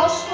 dos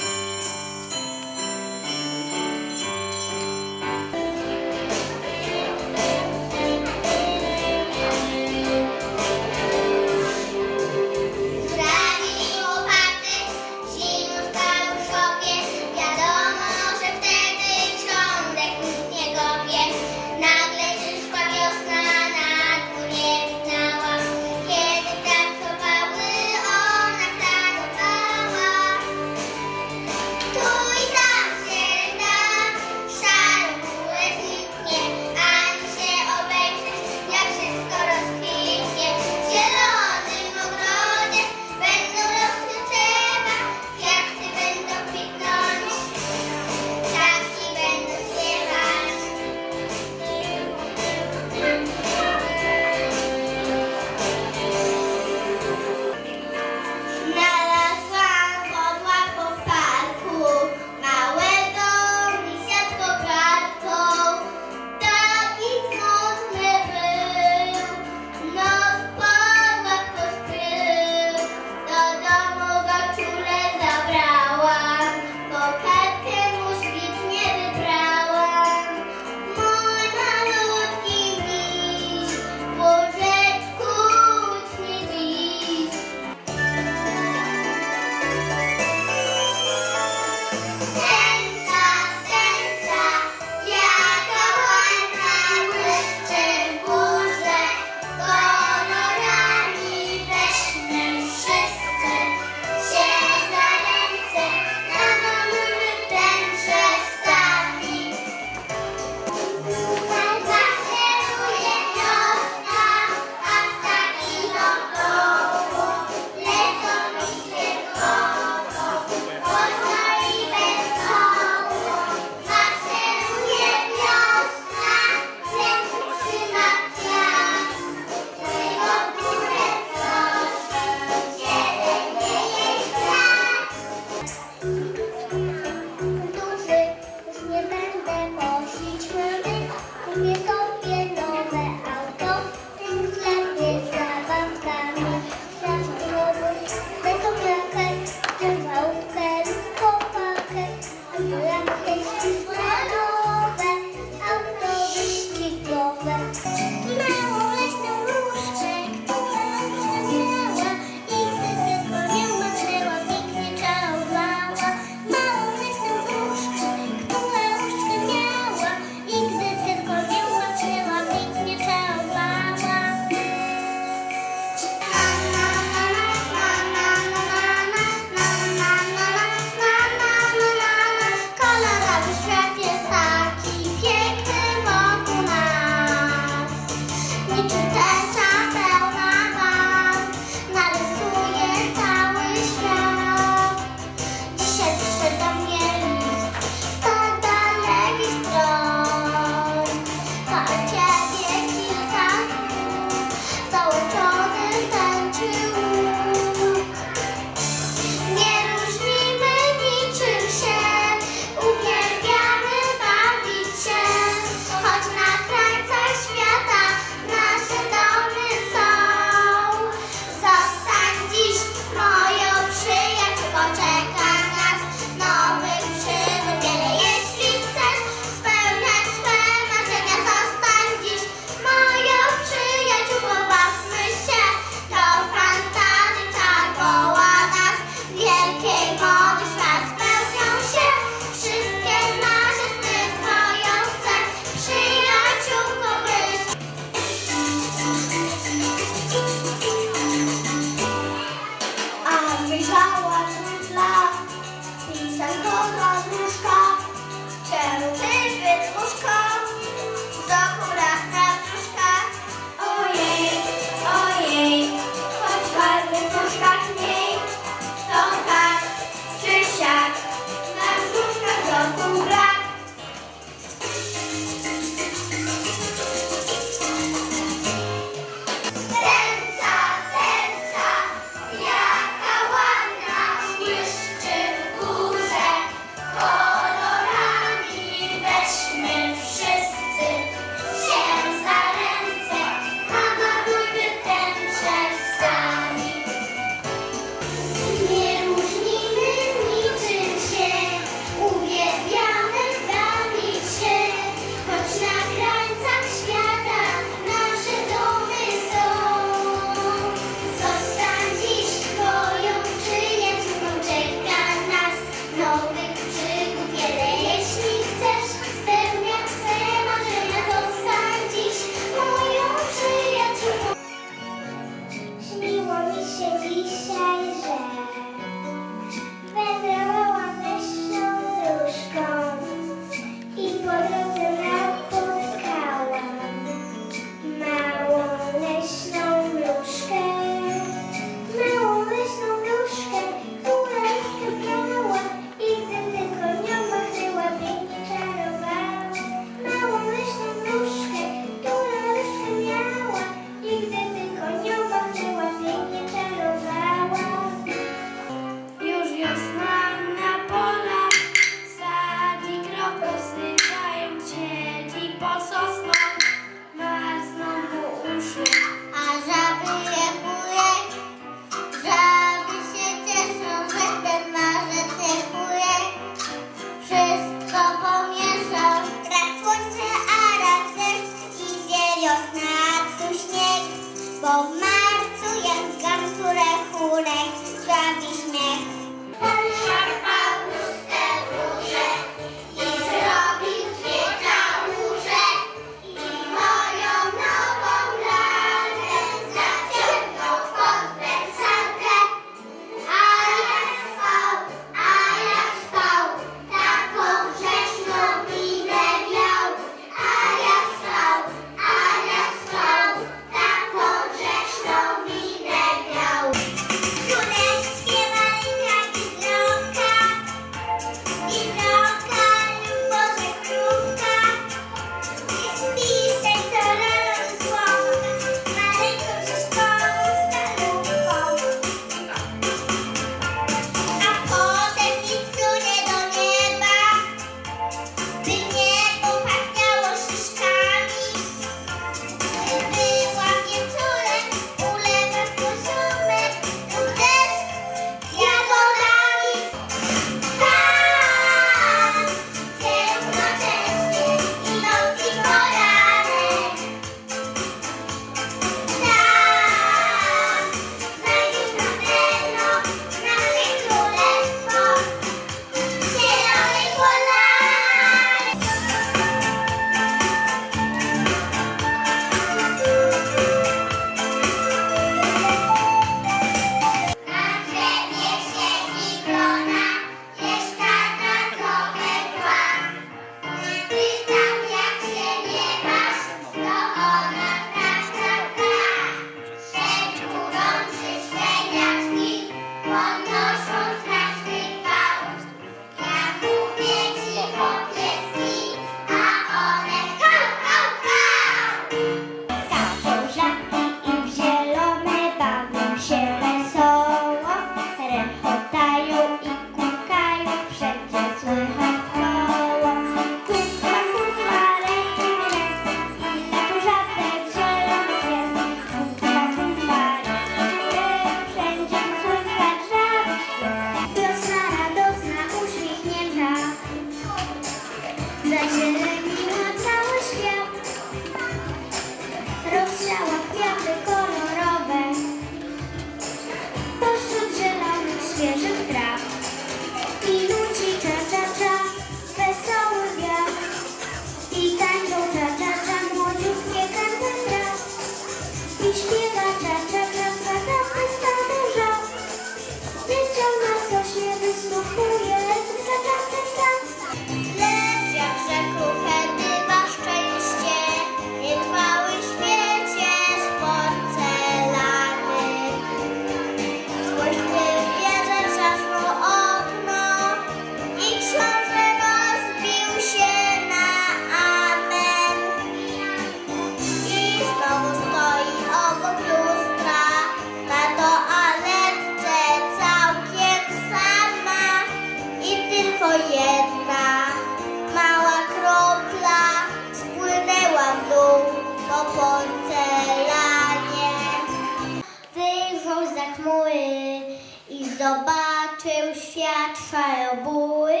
i zobaczył świat szarobury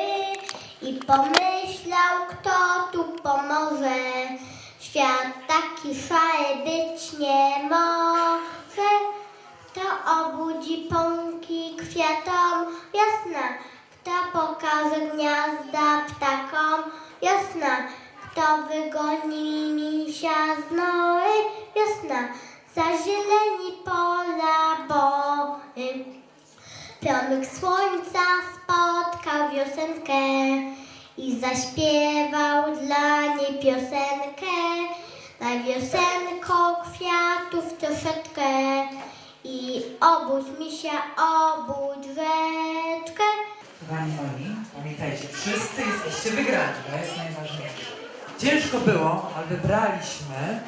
i pomyślał, kto tu pomoże. Świat taki szary być nie może, to obudzi pąki kwiatom jasna. Kto pokaże gniazda ptakom jasna. Kto wygoni misia z nory jasna. Zazieleni Promyk słońca spotkał wiosenkę i zaśpiewał dla niej piosenkę. Na wiosenko kwiatów troszeczkę i obudź misia, obudź rzeczkę. Kochani moi, pamiętajcie, wszyscy jesteście wygrani, to jest najważniejsze. Ciężko było, ale wybraliśmy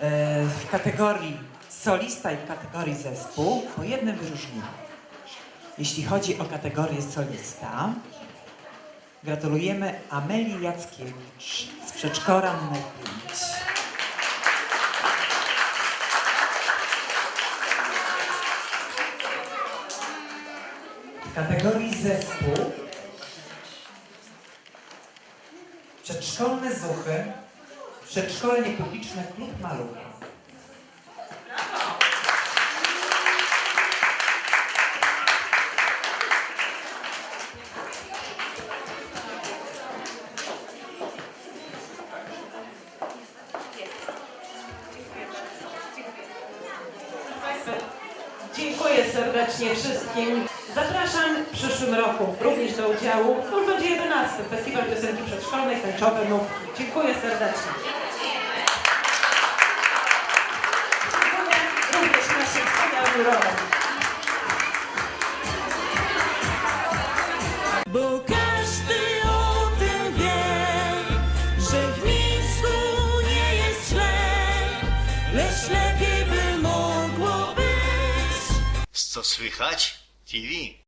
e, w kategorii solista i w kategorii zespół po jednym wyróżnieniu. Jeśli chodzi o kategorię solista, gratulujemy Amelii Jackiewicz z przedszkola numer 5. W kategorii zespół Przedszkolne Zuchy Przedszkole Niepubliczne Klub Malucha. Udziału. To już będzie 11. Festiwal Piosenki Przedszkolnej, Tańczowe Nówki. Dziękuję serdecznie. Dziękuję również naszym wspaniałym rolom. Bo każdy o tym wie, że w Mińsku nie jest źle, lecz lepiej by mogło być. Co słychać? TV.